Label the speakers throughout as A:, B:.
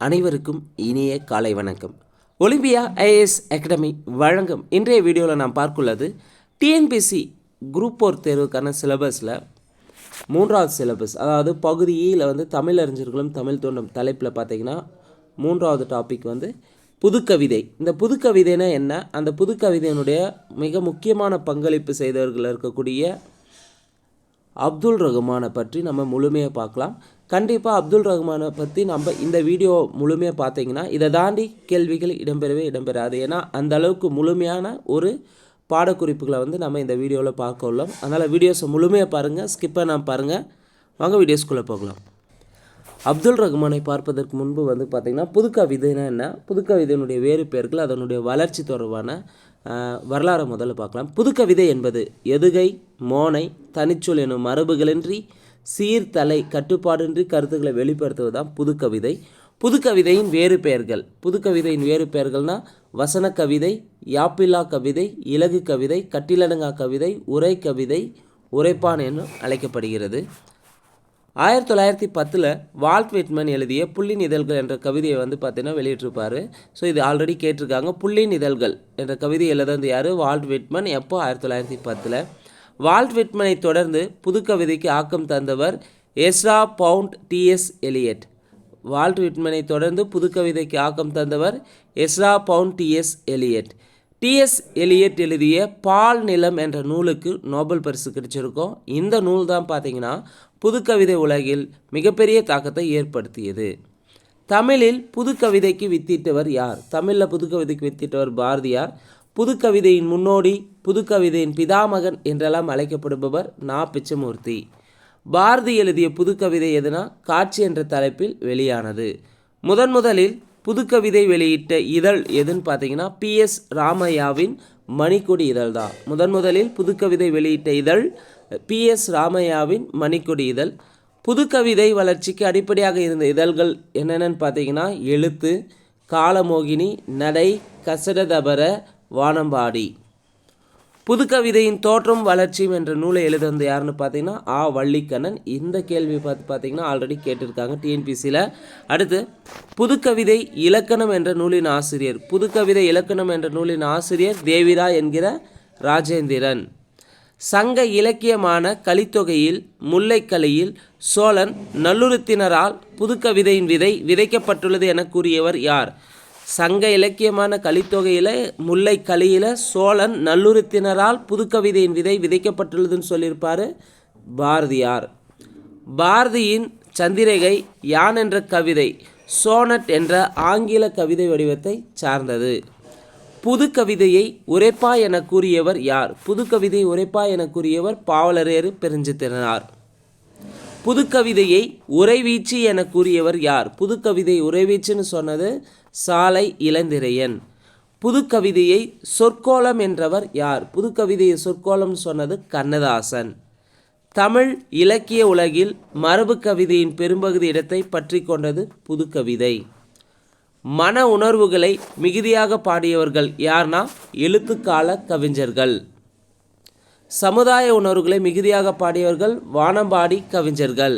A: அனைவருக்கும் இனிய காலை வணக்கம். ஒலிம்பியா ஐஏஎஸ் அகாடமி வழங்கும் இன்றைய வீடியோவில் நாம் பார்க்குள்ளது டிஎன்பிசி குரூப் ஃபோர் தேர்வுக்கான சிலபஸில் மூன்றாவது சிலபஸ் அதாவது பகுதியில் e வந்து தமிழ் அறிஞர்களும் தமிழ் தோன்றும் தலைப்பில் பார்த்தீங்கன்னா மூன்றாவது டாபிக் வந்து புதுக்கவிதை. இந்த புதுக்கவிதைனா என்ன? அந்த புதுக்கவிதையினுடைய மிக முக்கியமான பங்களிப்பு செய்தவர்கள் இருக்கக்கூடிய அப்துல் ரஹ்மானை பற்றி நம்ம முழுமையாக பார்க்கலாம். கண்டிப்பாக அப்துல் ரஹ்மானை பற்றி நம்ம இந்த வீடியோ முழுமையாக பார்த்தீங்கன்னா இதை தாண்டி கேள்விகள் இடம்பெறவே இடம்பெறாது. ஏன்னா அந்த அளவுக்கு முழுமையான ஒரு பாடக்குறிப்புகளை வந்து நம்ம இந்த வீடியோவில் பார்க்க உள்ளோம். அதனால் வீடியோஸை முழுமையாக பாருங்கள் ஸ்கிப் நான் பாருங்கள் வாங்க வீடியோஸ்குள்ளே போகலாம். அப்துல் ரஹ்மானை பார்ப்பதற்கு முன்பு வந்து பார்த்திங்கன்னா புதுக்கவிதைனா என்ன? புதுக்கவிதையினுடைய வேறு பெயர்கள் அதனுடைய வளர்ச்சி தொடர்பான வரலாறு வரலாறை முதல்ல பார்க்கலாம். புதுக்கவிதை என்பது எதுகை மோனை தனிச்சொல் எனும் மரபுகளின்றி சீர்தலை கட்டுப்பாடின்றி கருத்துக்களை வெளிப்படுத்துவதுதான் புதுக்கவிதை. புதுக்கவிதையின் வேறு பெயர்கள். புதுக்கவிதையின் வேறு பெயர்கள்னால் வசன கவிதை யாப்பில்லா கவிதை இலகு கவிதை கட்டிலடங்கா கவிதை உரை கவிதை உரைப்பான் என்றும் அழைக்கப்படுகிறது. ஆயிரத்தி தொள்ளாயிரத்தி பத்தில் வால்ட் விட்மன் எழுதிய புள்ளின் இதழ்கள் என்ற கவிதையை வந்து பார்த்தீங்கன்னா வெளியிட்டிருப்பார். ஸோ இது ஆல்ரெடி கேட்டிருக்காங்க. புள்ளின் இதழ்கள் என்ற கவிதை எழுதுனது யார்? Walt Whitman. எப்போ? ஆயிரத்தி தொள்ளாயிரத்தி பத்தில். வால்ட் விட்மனை தொடர்ந்து புதுக்கவிதைக்கு ஆக்கம் தந்தவர் Ezra Pound TS Eliot. Walt விட்மனை தொடர்ந்து புதுக்கவிதைக்கு ஆக்கம் தந்தவர் Ezra Pound TS Eliot. TS Eliot எழுதிய பால் நிலம் என்ற நூலுக்கு நோபல் பரிசு கிடைச்சிருக்கோம். இந்த நூல் தான் பார்த்தீங்கன்னா புதுக்கவிதை உலகில் மிகப்பெரிய தாக்கத்தை ஏற்படுத்தியது. தமிழில் புதுக்கவிதைக்கு வித்திட்டவர் யார்? தமிழில் புதுக்கவிதைக்கு வித்திட்டவர் பாரதியார். புதுக்கவிதையின் முன்னோடி புதுக்கவிதையின் பிதாமகன் என்றெல்லாம் அழைக்கப்படுபவர் நா. பிச்சமூர்த்தி. பாரதி எழுதிய புதுக்கவிதை எதுனா காட்சி என்ற தலைப்பில் வெளியானது. முதன் முதலில் புதுக்கவிதை வெளியிட்ட இதழ் எதுன்னு பார்த்தீங்கன்னா பிஎஸ் ராமையாவின் மணிக்கொடி இதழ் தான். முதன் முதலில் புதுக்கவிதை வெளியிட்ட இதழ் பிஎஸ் ராமையாவின் மணிக்கொடி இதழ். புதுக்கவிதை வளர்ச்சிக்கு அடிப்படையாக இருந்த இதழ்கள் என்னென்னு பார்த்தீங்கன்னா எழுத்து காலமோகினி நடை கசடதபர வானம்பாடி. புதுக்கவிதையின் தோற்றம் வளர்ச்சியும் என்ற நூலை எழுத வந்த யாருன்னு பார்த்தீங்கன்னா ஆ. வள்ளிக்கண்ணன். இந்த கேள்வி பார்த்து பார்த்தீங்கன்னா ஆல்ரெடி கேட்டிருக்காங்க டிஎன்பிசியில் அடுத்து புதுக்கவிதை இலக்கணம் என்ற நூலின் ஆசிரியர். புதுக்கவிதை இலக்கணம் என்ற நூலின் ஆசிரியர் தேவிரா என்கிற ராஜேந்திரன். சங்க இலக்கியமான கலித்தொகையில் முல்லைக்கலையில் சோழன் நல்லுறுத்தினரால் புதுக்கவிதையின் விதை விதைக்கப்பட்டுள்ளது என கூறியவர் யார்? சங்க இலக்கியமான கலித்தொகையில் முல்லைக்கலியில் சோழன் நல்லுறுத்தினரால் புதுக்கவிதையின் விதை விதைக்கப்பட்டுள்ளதுன்னு சொல்லியிருப்பார் பாரதியார். பாரதியின் சந்திரிகை யான் என்ற கவிதை சோனட் என்ற ஆங்கில கவிதை வடிவத்தை சார்ந்தது. புதுக்கவிதையை உரைப்பா என கூறியவர் யார்? புதுக்கவிதை உரைப்பா என கூறியவர் பாவலரேறு பெருஞ்சித்திரனார். புதுக்கவிதையை உரைவீச்சு என கூறியவர் யார்? புதுக்கவிதை உரைவீச்சுன்னு சொன்னது சாலை இளந்திரையன். புதுக்கவிதையை சொற்கோலம் என்றவர் யார்? புதுக்கவிதையை சொற்கோலம் சொன்னது கண்ணதாசன். தமிழ் இலக்கிய உலகில் மரபு கவிதையின் பெரும்பகுதி இடத்தை பற்றி கொண்டது புதுக்கவிதை. மன உணர்வுகளை மிகுதியாக பாடியவர்கள் யார்னா? எழுத்துக்கால கவிஞர்கள். சமுதாய உணர்வுகளை மிகுதியாக பாடியவர்கள் வானம்பாடி கவிஞர்கள்.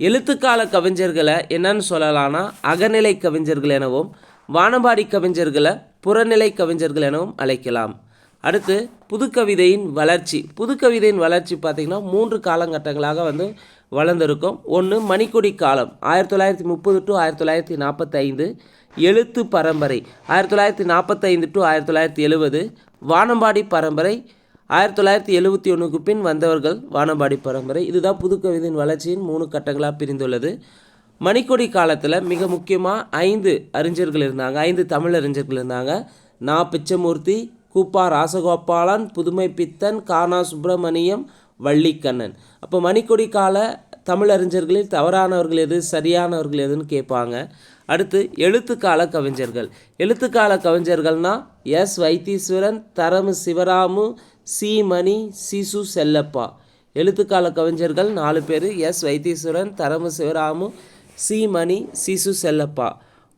A: எழுத்துக்கால கவிஞர்களை என்னன்னு சொல்லலாம்னா அகநிலை கவிஞர்கள் எனவும் வானம்பாடி கவிஞர்களை புறநிலை கவிஞர்கள் எனவும் அழைக்கலாம். அடுத்து புதுக்கவிதையின் வளர்ச்சி. புதுக்கவிதையின் வளர்ச்சி பார்த்திங்கன்னா மூன்று காலகட்டங்களாக வந்து வளர்ந்திருக்கும். ஒன்று மணிக்கொடி காலம். ஆயிரத்தி தொள்ளாயிரத்தி முப்பது டு ஆயிரத்தி தொள்ளாயிரத்தி நாற்பத்தைந்து எழுத்து பரம்பரை. ஆயிரத்தி தொள்ளாயிரத்தி நாற்பத்தைந்து டு ஆயிரத்தி தொள்ளாயிரத்தி எழுபது வானம்பாடி பரம்பரை ஆயிரத்தி தொள்ளாயிரத்தி எழுபத்தி ஒன்றுக்கு பின் வந்தவர்கள் வானம்பாடி பரம்பரை. இதுதான் புதுக்கவிதையின் வளர்ச்சியின் மூணு கட்டங்களாக பிரிந்துள்ளது. மணிக்கொடி காலத்தில் மிக முக்கியமாக ஐந்து அறிஞர்கள் இருந்தாங்க. ஐந்து தமிழ் அறிஞர்கள் இருந்தாங்க. நா. பிச்சமூர்த்தி கூப்பா ராசகோபாலன் புதுமை பித்தன் கானா சுப்பிரமணியம் வள்ளிக்கண்ணன். அப்போ மணிக்கொடி கால தமிழ் அறிஞர்களில் தவறானவர்கள் எது சரியானவர்கள் எதுன்னு கேட்பாங்க. அடுத்து எழுத்துக்கால கவிஞர்கள். எழுத்துக்கால கவிஞர்கள்னா எஸ். வைத்தீஸ்வரன் தரமு சிவராமு சி மணி சிசு செல்லப்பா. எழுத்துக்கால கவிஞர்கள் நாலு பேர் எஸ் வைத்தீஸ்வரன் தரமு சிவராமு சி மணி சிசு செல்லப்பா.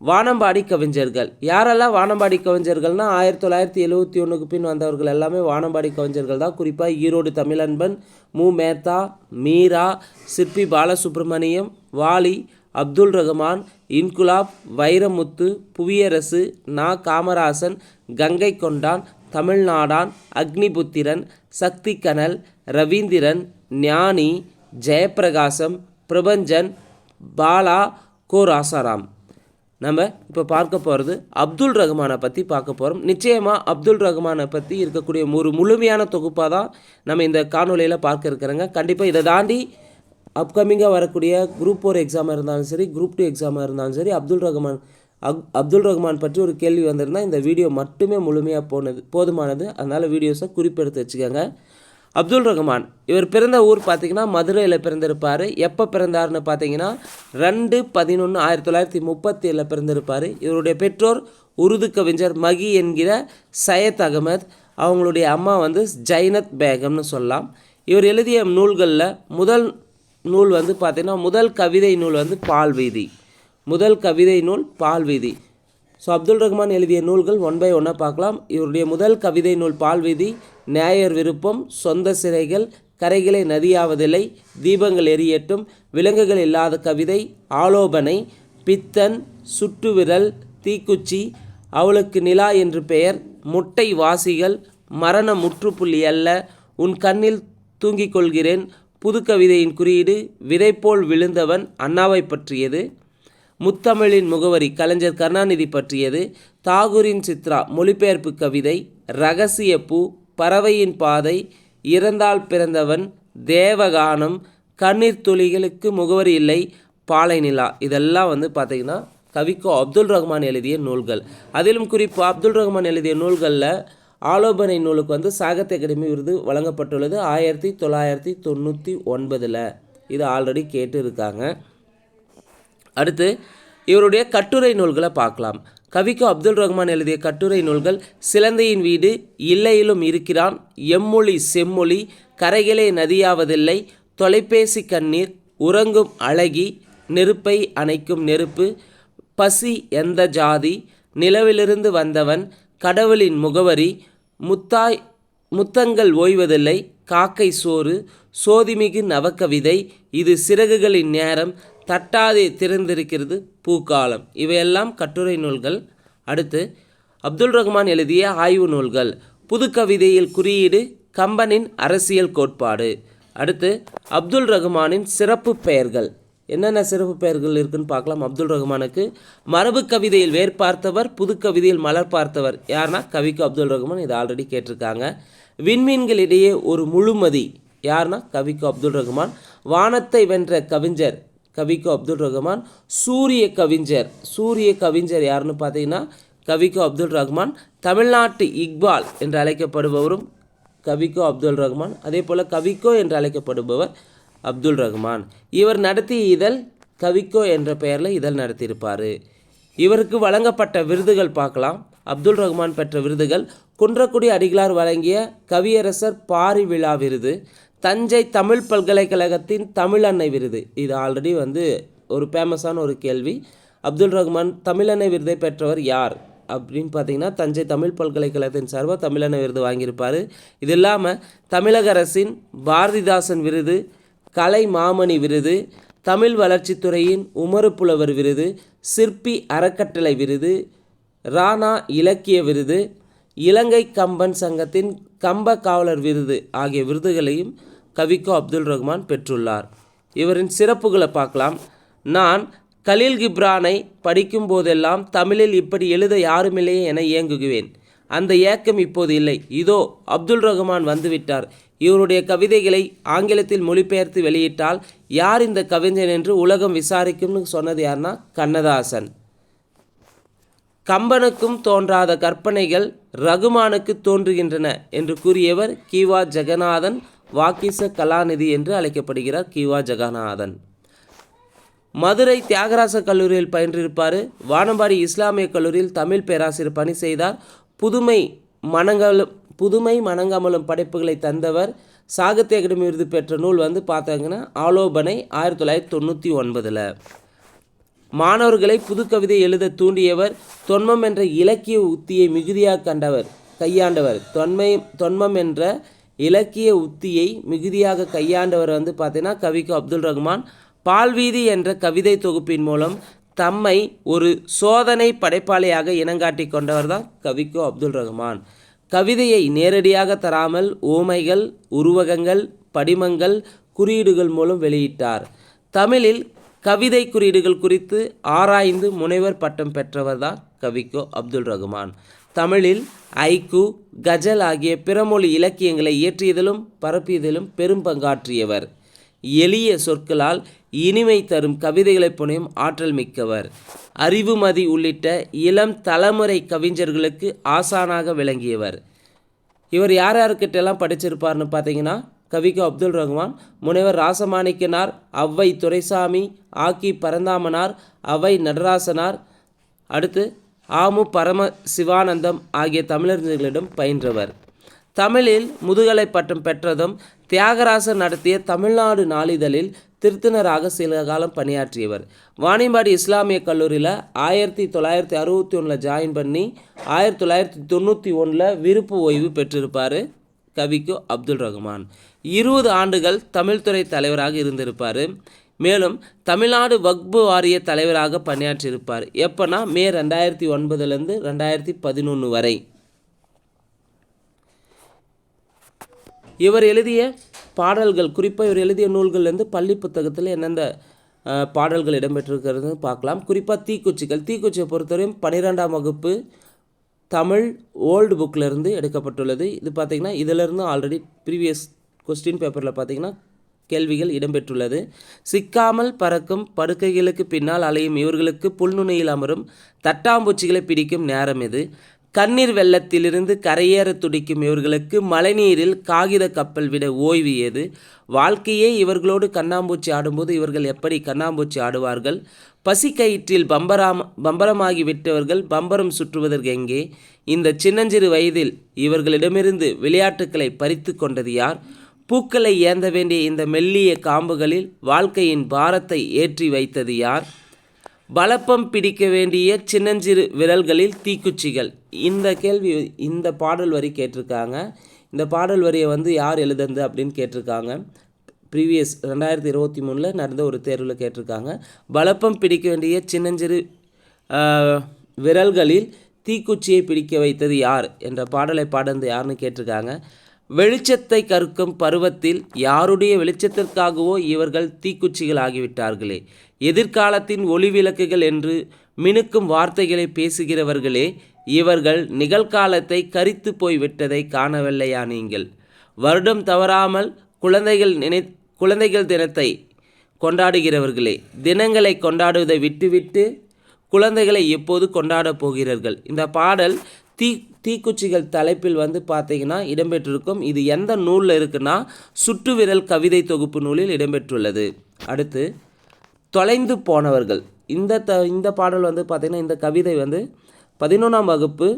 A: வானம்பாடி கவிஞர்கள். யாரெல்லாம் வானம்பாடி கவிஞர்கள்னா ஆயிரத்தி தொள்ளாயிரத்தி எழுபத்தி ஒன்றுக்கு பின் வந்தவர்கள் எல்லாமே வானம்பாடி கவிஞர்கள் தான். குறிப்பாக ஈரோடு தமிழன்பன் மு. மேத்தா மீரா சிற்பி பாலசுப்ரமணியம் வாலி அப்துல் ரஹ்மான் இன்குலாப் வைரமுத்து புவியரசு நா. காமராசன் கங்கை கொண்டான் தமிழ்நாடான் அக்னிபுத்திரன் சக்தி கனல் ரவீந்திரன் ஞானி ஜெயப்பிரகாசம் பிரபஞ்சன் பாலா கோ ராசாராம் நம்ம இப்போ பார்க்க போகிறது அப்துல் ரஹ்மானை பற்றி பார்க்க போகிறோம் நிச்சயமாக அப்துல் ரஹ்மானை பற்றி இருக்கக்கூடிய ஒரு முழுமையான தொகுப்பாக தான் நம்ம இந்த காணொலியில் பார்க்க இருக்கிறோங்க. கண்டிப்பாக இதை தாண்டி அப்கமிங்காக வரக்கூடிய குரூப் ஃபோர் எக்ஸாமாக இருந்தாலும் சரி குரூப் டூ எக்ஸாமாக இருந்தாலும் சரி அப்துல் ரஹ்மான் அப் அப்துல் ரஹ்மான் பற்றி ஒரு கேள்வி வந்திருந்தால் இந்த வீடியோ மட்டுமே முழுமையாக போனது போதுமானது. அதனால் வீடியோஸை குறிப்பெடுத்து வச்சுக்கோங்க. அப்துல் ரஹ்மான் இவர் பிறந்த ஊர் பார்த்திங்கன்னா மதுரையில் பிறந்திருப்பார். எப்போ பிறந்தார்னு பார்த்தீங்கன்னா ரெண்டு பதினொன்று ஆயிரத்தி தொள்ளாயிரத்தி முப்பத்தி ஏழில் பிறந்திருப்பார். இவருடைய பெற்றோர் உருது கவிஞர் மகி என்கிற சையத் அகமத். அவங்களுடைய அம்மா வந்து ஜைனத் பேகம்னு சொல்லலாம். இவர் எழுதிய நூல்களில் முதல் நூல் வந்து பார்த்திங்கன்னா முதல் கவிதை நூல் வந்து பால்வீதி. முதல் கவிதை நூல் பால்வீதி ஸோ அப்துல் ரஹ்மான் எழுதிய நூல்கள் ஒன் பை ஒன்னாக பார்க்கலாம். இவருடைய முதல் கவிதை நூல் பால்வீதி நேயர் விருப்பம் சொந்த சிறைகள் கரைகளை நதியாவதில்லை தீபங்கள் எரியட்டும் விலங்குகள் இல்லாத கவிதை ஆலோபனை பித்தன் சுட்டுவிரல் தீக்குச்சி அவளுக்கு நிலா என்று பெயர் முட்டை வாசிகள் மரண முற்றுப்புள்ளி அல்ல உன் கண்ணில் தூங்கிக் கொள்கிறேன் புது கவிதையின் குறியீடு விதைப்போல் விழுந்தவன் அண்ணாவை பற்றியது. முத்தமிழின் முகவரி கலைஞர் கருணாநிதி பற்றியது தாகூரின் சித்ரா மொழிபெயர்ப்பு கவிதை ரகசிய பூ பறவையின் பாதை இறந்தால் பிறந்தவன் தேவகானம் கண்ணீர் துளிகளுக்கு முகவரி இல்லை பாலை நிலா. இதெல்லாம் வந்து பார்த்திங்கன்னா கவிக்கோ அப்துல் ரஹ்மான் எழுதிய நூல்கள். அதிலும் குறிப்பாக அப்துல் ரஹ்மான் எழுதிய நூல்களில் ஆலோபனை நூலுக்கு வந்து சாகித்ய அகாடமி விருது வழங்கப்பட்டுள்ளது ஆயிரத்தி தொள்ளாயிரத்தி தொண்ணூற்றி ஒன்பதில். இது ஆல்ரெடி கேட்டு இருக்காங்க அடுத்து இவருடைய கட்டுரை நூல்களை பார்க்கலாம். கவிக்கு அப்துல் ரஹ்மான் எழுதிய கட்டுரை நூல்கள் சிலந்தையின் வீடு இல்லையிலும் இருக்கிறான் எம்மொழி செம்மொழி கரைகளே நதியாவதில்லை தொலைபேசி கண்ணீர் உறங்கும் அழகி நெருப்பை அணைக்கும் நெருப்பு பசி எந்த ஜாதி நிலவிலிருந்து வந்தவன் கடவுளின் முகவரி முத்தாய் முத்தங்கள் ஓய்வதில்லை காக்கை சோறு சோதிமிகு நவக்கவிதை இது சிறகுகளின் நேரம் தட்டாதே திறந்திருக்கிறது பூக்காலம். இவையெல்லாம் கட்டுரை நூல்கள். அடுத்து அப்துல் ரஹ்மான் எழுதிய ஆய்வு நூல்கள். புது கவிதையில் குறியீடு கம்பனின் அரசியல் கோட்பாடு. அடுத்து அப்துல் ரஹ்மானின் சிறப்பு பெயர்கள். என்னென்ன சிறப்பு பெயர்கள் இருக்குன்னு பார்க்கலாம். அப்துல் ரஹ்மானுக்கு மரபு கவிதையில் வேர் பார்த்தவர் புது கவிதையில் மலர் பார்த்தவர். யாருன்னா கவிக்கு அப்துல் ரஹ்மான் இது ஆல்ரெடி கேட்டிருக்காங்க. விண்மீன்களிடையே ஒரு முழுமதி. யாருன்னா கவிக்கு அப்துல் ரஹ்மான். வானத்தை வென்ற கவிஞர் கவிக்கு அப்துல் ரஹ்மான் சூரிய கவிஞர். சூரிய கவிஞர் யாருன்னு பார்த்தீங்கன்னா கவிக்கு அப்துல் ரஹ்மான் தமிழ்நாட்டு இக்பால் என்று அழைக்கப்படுபவரும் கவிக்கோ அப்துல் ரஹ்மான் அதே போல் கவிக்கோ என்று அழைக்கப்படுபவர் அப்துல் ரஹ்மான். இவர் நடத்திய இதழ் கவிக்கோ என்ற பெயரில் இதழ் நடத்தியிருப்பார். இவருக்கு வழங்கப்பட்ட விருதுகள் பார்க்கலாம். அப்துல் ரஹ்மான் பெற்ற விருதுகள் குன்றக்குடி அடிகளார் வழங்கிய கவியரசர் பாரி விழா விருது. தஞ்சை தமிழ் பல்கலைக்கழகத்தின் தமிழன்னை விருது. இது ஆல்ரெடி வந்து ஒரு ஃபேமஸான ஒரு கேள்வி. அப்துல் ரஹ்மான் தமிழன்னை விருதை பெற்றவர் யார்? அப்படின்னு பார்த்தீங்கன்னா தஞ்சை தமிழ் பல்கலைக்கழகத்தின் சார்பாக தமிழன்னை விருது வாங்கியிருப்பார். இது இல்லாமல் தமிழக அரசின் பாரதிதாசன் விருது கலை மாமணி விருது தமிழ் வளர்ச்சித்துறையின் உமறு புலவர் விருது சிற்பி அறக்கட்டளை விருது ராணா இலக்கிய விருது இலங்கை கம்பன் சங்கத்தின் கம்ப காவலர் விருது ஆகிய விருதுகளையும் கவிக்கோ அப்துல் ரஹ்மான் பெற்றுள்ளார். இவரின் சிறப்புகளை பார்க்கலாம். நான் கலீல் கிப்ரானை படிக்கும் போதெல்லாம் தமிழில் இப்படி எழுத யாருமில்லையே என ஏங்குகுவேன் அந்த ஏக்கம் இப்போது இல்லை. இதோ அப்துல் ரஹ்மான் வந்துவிட்டார். இவருடைய கவிதைகளை ஆங்கிலத்தில் மொழிபெயர்த்து வெளியிட்டால் யார் இந்த கவிஞன் என்று உலகம் விசாரிக்கும்னு சொன்னது யாருன்னா கண்ணதாசன். கம்பனுக்கும் தோன்றாத கற்பனைகள் ரகுமானுக்கு தோன்றுகின்றன என்று கூறியவர் கிவா ஜெகநாதன் வாக்கிச கலாநிதி என்று அழைக்கப்படுகிறார் கிவா ஜெகநாதன். மதுரை தியாகராச கல்லூரியில் பயின்றிருப்பார். வானம்பாடி இஸ்லாமிய கல்லூரியில் தமிழ் பேராசிரியர் பணி செய்தார். புதுமை மனங்களும் புதுமை மனங்கமலும் படைப்புகளை தந்தவர். சாகித்ய அகாடமி விருது பெற்ற நூல் வந்து பார்த்தாங்கன்னா ஆலோபனை ஆயிரத்தி தொள்ளாயிரத்தி தொண்ணூற்றி ஒன்பதில். மாணவர்களை புது கவிதை எழுத தூண்டியவர். தொன்மம் என்ற இலக்கிய உத்தியை மிகுதியாக கண்டவர் கையாண்டவர். தொன்மை தொன்மம் என்ற இலக்கிய உத்தியை மிகுதியாக கையாண்டவர் வந்து பார்த்தீங்கன்னா கவிக்கு அப்துல் ரஹ்மான் பால்வீதி என்ற கவிதை தொகுப்பின் மூலம் தம்மை ஒரு சோதனை படைப்பாளியாக இனங்காட்டி கொண்டவர் தான் கவிக்கோ அப்துல் ரஹ்மான் கவிதையை நேரடியாக தராமல் ஓமைகள் உருவகங்கள் படிமங்கள் குறியீடுகள் மூலம் வெளியிட்டார். தமிழில் கவிதை குறியீடுகள் குறித்து ஆராய்ந்து முனைவர் பட்டம் பெற்றவர் தான் கவிக்கோ அப்துல் ரஹ்மான் தமிழில் ஐக்கு கஜல் ஆகிய பிறமொழி இலக்கியங்களை இயற்றியதிலும் பரப்பியதிலும் பெரும் பங்காற்றியவர். எளிய சொற்களால் இனிமை தரும் கவிதைகளை புனையும் ஆற்றல் மிக்கவர். அறிவுமதி உள்ளிட்ட இளம் தலைமுறை கவிஞர்களுக்கு ஆசானாக விளங்கியவர். இவர் யார் யாருக்கிட்டெல்லாம் படிச்சிருப்பார்னு பார்த்தீங்கன்னா கவிக்கு அப்துல் ரஹ்மான் முனைவர் ராசமாணிக்கனார் அவ்வை துரைசாமி ஆக்கி பரந்தாமனார் அவை நடராசனார் அடுத்து ஆமு பரம சிவானந்தம் ஆகிய தமிழறிஞர்களிடம் பயின்றவர். தமிழில் முதுகலை பட்டம் பெற்றதும் தியாகராசர் நடத்திய தமிழ்நாடு நாளிதழில் திருத்தினராக சில காலம் பணியாற்றியவர். வாணிபாடி இஸ்லாமிய கல்லூரியில் ஆயிரத்தி தொள்ளாயிரத்தி அறுபத்தி ஒன்றில் ஜாயின் பண்ணி ஆயிரத்தி தொள்ளாயிரத்தி தொண்ணூற்றி ஒன்றில் விருப்பு ஓய்வு பெற்றிருப்பார் கவிக்கு அப்துல் ரஹ்மான் இருபது ஆண்டுகள் தமிழ்துறை தலைவராக இருந்திருப்பார். மேலும் தமிழ்நாடு வக்பு வாரிய தலைவராக பணியாற்றியிருப்பார். எப்போனா? மே ரெண்டாயிரத்தி ஒன்பதுலேருந்து ரெண்டாயிரத்தி பதினொன்று வரை. இவர் எழுதிய பாடல்கள் குறிப்பாக இவர் எழுதிய நூல்கள்லேருந்து பள்ளி புத்தகத்தில் என்னென்ன பாடல்கள் இடம்பெற்றிருக்கிறது பார்க்கலாம். குறிப்பாக தீக்குச்சிகள். தீக்குச்சியை பொறுத்தவரையும் பன்னிரெண்டாம் வகுப்பு தமிழ் ஓல்டு புக்கிலேருந்து எடுக்கப்பட்டுள்ளது. இது பார்த்திங்கன்னா இதிலிருந்து ஆல்ரெடி ப்ரீவியஸ் கொஸ்டின் பேப்பரில் பார்த்தீங்கன்னா கேள்விகள் இடம்பெற்றுள்ளது. சிக்காமல் பறக்கும் படுக்கைகளுக்கு பின்னால் அலையும் இவர்களுக்கு புல்நுணையில் அமரும் தட்டாம்பூச்சிகளை பிடிக்கும் நேரம் இது. கண்ணீர் வெள்ளத்திலிருந்து கரையேற துடிக்கும் இவர்களுக்கு மழைநீரில் காகித கப்பல் விட ஓய்வு ஏது? வாழ்க்கையே இவர்களோடு கண்ணாம்பூச்சி ஆடும்போது இவர்கள் எப்படி கண்ணாம்பூச்சி ஆடுவார்கள்? பசிக்கயிற்றில் பம்பராம் பம்பரமாகி விட்டவர்கள் பம்பரம் சுற்றுவதற்கு எங்கே? இந்த சின்னஞ்சிறு வயதில் இவர்களிடமிருந்து விளையாட்டுக்களை பறித்து கொண்டது யார்? பூக்களை ஏந்த வேண்டிய இந்த மெல்லிய காம்புகளில் வாழ்க்கையின் பாரத்தை ஏற்றி வைத்தது யார்? பலப்பம் பிடிக்க வேண்டிய சின்னஞ்சிறு விரல்களில் தீக்குச்சிகள். இந்த கேள்வி இந்த பாடல் வரி கேட்டிருக்காங்க. இந்த பாடல் வரியை வந்து யார் எழுதுனது அப்படின்னு கேட்டிருக்காங்க. ப்ரீவியஸ் ரெண்டாயிரத்தி இருபத்தி மூணில் நடந்த ஒரு தேர்வில் கேட்டிருக்காங்க. பலப்பம் பிடிக்க வேண்டிய சின்னஞ்சிறு விரல்களில் தீக்குச்சியை பிடிக்க வைத்தது யார்? என்ற பாடலை பாடுறது யாருன்னு கேட்டிருக்காங்க. வெளிச்சத்தை கற்கும் பருவத்தில் யாருடைய வெளிச்சத்திற்காகவோ இவர்கள் தீக்குச்சிகள் ஆகிவிட்டார்களே எதிர்காலத்தின் ஒளி விளக்குகள் என்று மினுக்கும் வார்த்தைகளை பேசுகிறவர்களே இவர்கள் நிகழ்காலத்தை கரித்து போய்விட்டதை காணவில்லையா நீங்கள்? வருடம் தவறாமல் குழந்தைகள் நினை குழந்தைகள் தினத்தை கொண்டாடுகிறவர்களே தினங்களை கொண்டாடுவதை விட்டுவிட்டு குழந்தைகளை எப்போது கொண்டாடப் போகிறீர்கள்? இந்த பாடல் தீ தீக்குச்சிகள் தலைப்பில் வந்து பார்த்தீங்கன்னா இடம்பெற்றிருக்கும். இது எந்த நூலில் இருக்குன்னா சுற்றுவிரல் கவிதை தொகுப்பு நூலில் இடம்பெற்றுள்ளது. அடுத்து தொலைந்து போனவர்கள். இந்த த இந்த பாடல் வந்து பார்த்திங்கன்னா இந்த கவிதை வந்து பதினொன்றாம் வகுப்பு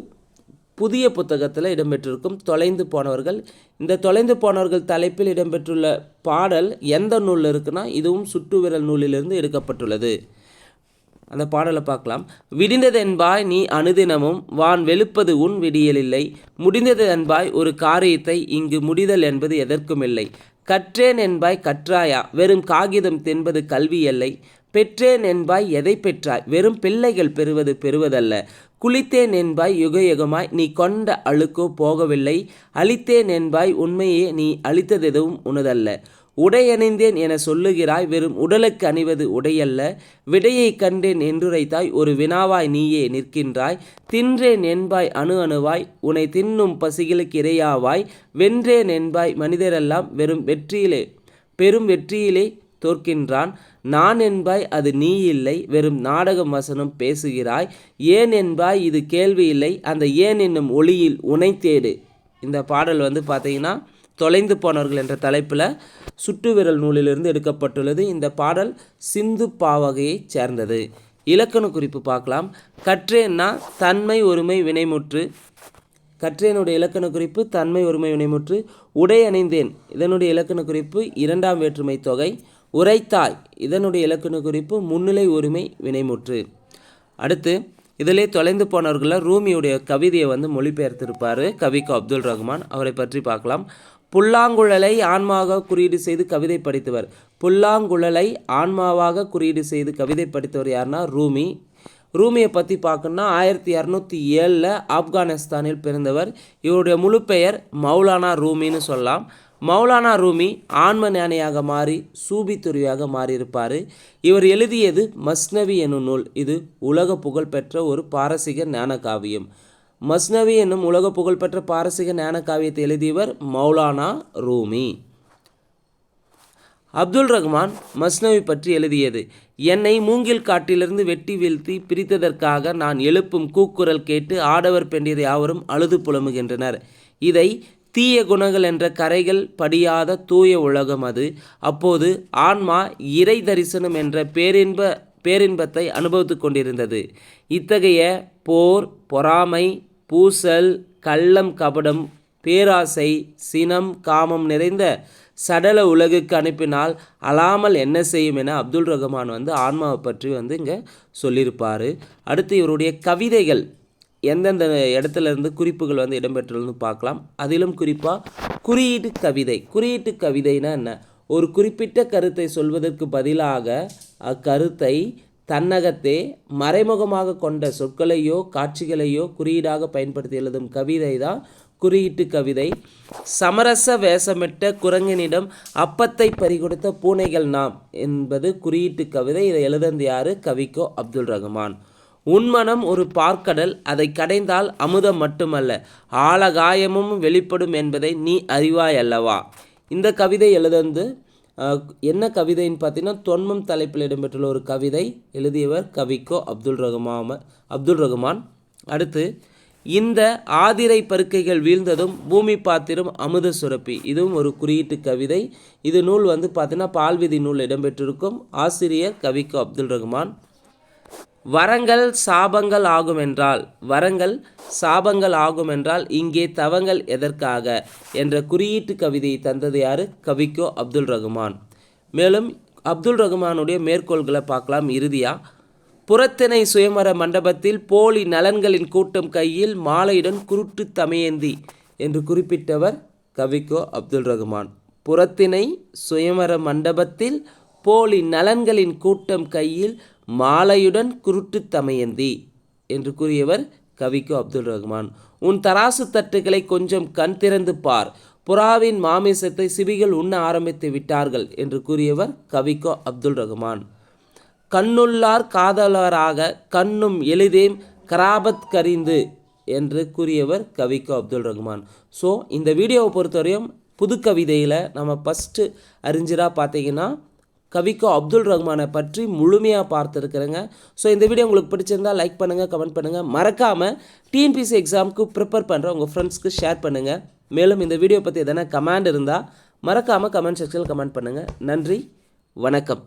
A: புதிய புத்தகத்தில் இடம்பெற்றிருக்கும். தொலைந்து போனவர்கள். இந்த தொலைந்து போனவர்கள் தலைப்பில் இடம்பெற்றுள்ள பாடல் எந்த நூலில் இருக்குன்னா இதுவும் சுற்றுவிரல் நூலிலிருந்து எடுக்கப்பட்டுள்ளது. அந்த பாடலை பார்க்கலாம். விடிந்தது என்பாய் நீ அனுதினமும் வான் வெளுப்பது உன் விடியலில்லை. முடிந்தது என்பாய் ஒரு காரியத்தை இங்கு முடிதல் என்பது எதற்கும் இல்லை. கற்றேன் என்பாய் கற்றாயா? வெறும் காகிதம் தென்பது கல்வி இல்லை பெற்றேன் என்பாய் எதை பெற்றாய்? வெறும் பிள்ளைகள் பெறுவது பெறுவதல்ல. குளித்தேன் என்பாய் யுகயுகமாய் நீ கொண்ட அழுக்கோ போகவில்லை. அழித்தேன் என்பாய் உண்மையே நீ அழித்தது எதுவும் உனதல்ல. உடையணிந்தேன் என சொல்லுகிறாய். வெறும் உடலுக்கு அணிவது உடையல்ல. விடையை கண்டேன் என்றுரைத்தாய். ஒரு வினாவாய் நீயே நிற்கின்றாய். தின்றேன் என்பாய் அணு அணுவாய். உனை தின்னும் பசிகளுக்கு இரையாவாய். வென்றேன் என்பாய் மனிதரெல்லாம் வெறும் வெற்றியிலே பெரும் வெற்றியிலே தோற்கின்றான். நான் என்பாய் அது நீ இல்லை வெறும் நாடகம் வசனம் பேசுகிறாய். ஏன் என்பாய் இது கேள்வி இல்லை அந்த ஏன் என்னும் ஒளியில் உனை தேடு இந்த பாடல் வந்து பார்த்தீங்கன்னா தொலைந்து போனவர்கள் என்ற தலைப்பில் சுட்டுவிரல் நூலிலிருந்து எடுக்கப்பட்டுள்ளது. இந்த பாடல் சிந்து பாவகையைச் சேர்ந்தது. இலக்கண குறிப்பு பார்க்கலாம். கற்றேன்னா தன்மை ஒருமை வினைமுற்று. கற்றேனுடைய இலக்கண குறிப்பு தன்மை ஒருமை வினைமுற்று. உடை அணிந்தேன் இதனுடைய இலக்கண குறிப்பு இரண்டாம் வேற்றுமை தொகை. உரைத்தாய் இதனுடைய இலக்கண குறிப்பு முன்னிலை ஒருமை வினைமுற்று. அடுத்து இதிலே தொலைந்து போனவர்களில் ரூமியுடைய கவிதையை வந்து மொழிபெயர்த்திருப்பார் கவிக்கு அப்துல் ரஹ்மான் அவரை பற்றி பார்க்கலாம். புல்லாங்குழலை ஆன்மாவாக குறியீடு செய்து கவிதை படித்தவர். புல்லாங்குழலை ஆன்மாவாக குறியீடு செய்து கவிதை படித்தவர் யாருன்னா ரூமி. ரூமியை பற்றி பார்க்கணுன்னா ஆயிரத்தி இரநூத்தி ஏழில் ஆப்கானிஸ்தானில் பிறந்தவர். இவருடைய முழு பெயர் மௌலானா ரூமின்னு சொல்லலாம். மௌலானா ரூமி ஆன்ம ஞானியாக மாறி சூபி துறவியாக மாறியிருப்பார். இவர் எழுதியது மஸ்னவி என்னும் நூல். இது உலக புகழ்பெற்ற ஒரு பாரசீக ஞான காவியம் மஸ்னவி என்னும் உலக புகழ்பெற்ற பாரசீக ஞான காவியத்தை எழுதியவர் மௌலானா ரூமி. அப்துல் ரஹ்மான் மஸ்னவி பற்றி எழுதியது என்னை மூங்கில் காட்டிலிருந்து வெட்டி வீழ்த்தி பிரித்ததற்காக நான் எழுப்பும் கூக்குரல் கேட்டு ஆடவர் பெண்டியர் யாவரும் அழுது புலம்புகின்றனர். இதை தீய குணங்கள் என்ற கரைகள் படியாத தூய உலகம் அது. அப்போது ஆன்மா இறை தரிசனம் என்ற பேரின்ப பேரின்பத்தை அனுபவித்து கொண்டிருந்தது. இத்தகைய போர் பொறாமை பூசல் கள்ளம் கபடம் பேராசை சினம் காமம் நிறைந்த சடல உலகுக்கு அனுப்பினால் அலாமல் என்ன செய்யும் என அப்துல் ரஹ்மான் வந்து ஆன்மாவை பற்றி வந்து இங்கே சொல்லியிருப்பார். அடுத்து இவருடைய கவிதைகள் எந்தெந்த இடத்துல இருந்து குறிப்புகள் வந்து இடம்பெற்றுள்ளதுன்னு பார்க்கலாம். அதிலும் குறிப்பாக குறியீட்டு கவிதை. குறியீட்டு கவிதைனா என்ன? ஒரு குறிப்பிட்ட கருத்தை சொல்வதற்கு பதிலாக அக்கருத்தை தன்னகத்தே மறைமுகமாக கொண்ட சொற்களையோ காட்சிகளையோ குறியீடாக பயன்படுத்தி எழுதும் கவிதை தான் குறியீட்டு கவிதை. சமரச வேஷமிட்ட குரங்கனிடம் அப்பத்தை பறிகொடுத்த பூனைகள் நாம் என்பது குறியீட்டு கவிதை. இதை எழுதந்து யாரு? கவிக்கோ அப்துல் ரஹ்மான். உன்மனம் ஒரு பார்க்கடல் அதை கடைந்தால் அமுதம் மட்டுமல்ல ஆழகாயமும் வெளிப்படும் என்பதை நீ அறிவாய் அல்லவா? இந்த கவிதை எழுதந்து வந்து என்ன கவிதைன்னு பார்த்தீங்கன்னா தொன்மம் தலைப்பில் இடம்பெற்றுள்ள ஒரு கவிதை எழுதியவர் கவிக்கோ அப்துல் ரகுமாம அப்துல் ரகுமான். அடுத்து இந்த ஆதிரை பருக்கைகள் வீழ்ந்ததும் பூமி பாத்திரம் அமுத சுரப்பி. இதுவும் ஒரு குறியீட்டு கவிதை. இது நூல் வந்து பார்த்தீங்கன்னா பால்விதி நூல் இடம்பெற்றிருக்கும். ஆசிரியர் கவிக்கோ அப்துல் ரகுமான். வரங்கள் சாபங்கள் ஆகுமென்றால் வரங்கள் சாபங்கள் ஆகுமென்றால் இங்கே தவங்கள் எதற்காக? என்ற குறியீட்டு கவிதையை தந்தது யாரு? கவிக்கோ அப்துல் ரகுமான். மேலும் அப்துல் ரகுமானுடைய மேற்கோள்களை பார்க்கலாம் இறுதியா. புறத்திணை சுயமர மண்டபத்தில் போலி நலன்களின் கூட்டம் கையில் மாலையுடன் குருட்டு தமையந்தி என்று குறிப்பிட்டவர் கவிக்கோ அப்துல் ரகுமான். புறத்திணை சுயமர மண்டபத்தில் போலி நலன்களின் கூட்டம் கையில் மாலையுடன் குருட்டு தமையந்தி என்று கூறியவர் கவிக்கு அப்துல் ரஹ்மான். உன் தராசு தட்டுகளை கொஞ்சம் கண் திறந்து பார். புறாவின் மாமிசத்தை சிபிகள் உண்ண ஆரம்பித்து விட்டார்கள் என்று கூறியவர் கவிக்கோ அப்துல் ரஹ்மான். கண்ணுள்ளார் காதலராக கண்ணும் எளிதேம் கராபத் கரிந்து என்று கூறியவர் கவிக்கோ அப்துல் ரஹ்மான். ஸோ இந்த வீடியோவை பொறுத்தவரையும் புது கவிதையில் நம்ம ஃபஸ்ட்டு அறிஞராக பார்த்தீங்கன்னா கவிக்கோ அப்துல் ரஹ்மானை பற்றி முழுமையாக பார்த்துருக்குறேங்க. ஸோ இந்த வீடியோ உங்களுக்கு பிடிச்சிருந்தா லைக் பண்ணுங்கள் கமெண்ட் பண்ணுங்கள் மறக்காமல் டிஎன்பிசி எக்ஸாமுக்கு ப்ரிப்பேர் பண்ணுற உங்கள் ஃப்ரெண்ட்ஸ்க்கு ஷேர் பண்ணுங்கள் மேலும் இந்த வீடியோ பற்றி எதனா கமெண்ட் இருந்தால் மறக்காமல் கமெண்ட் செக்ஷனில் கமெண்ட் பண்ணுங்கள் நன்றி வணக்கம்.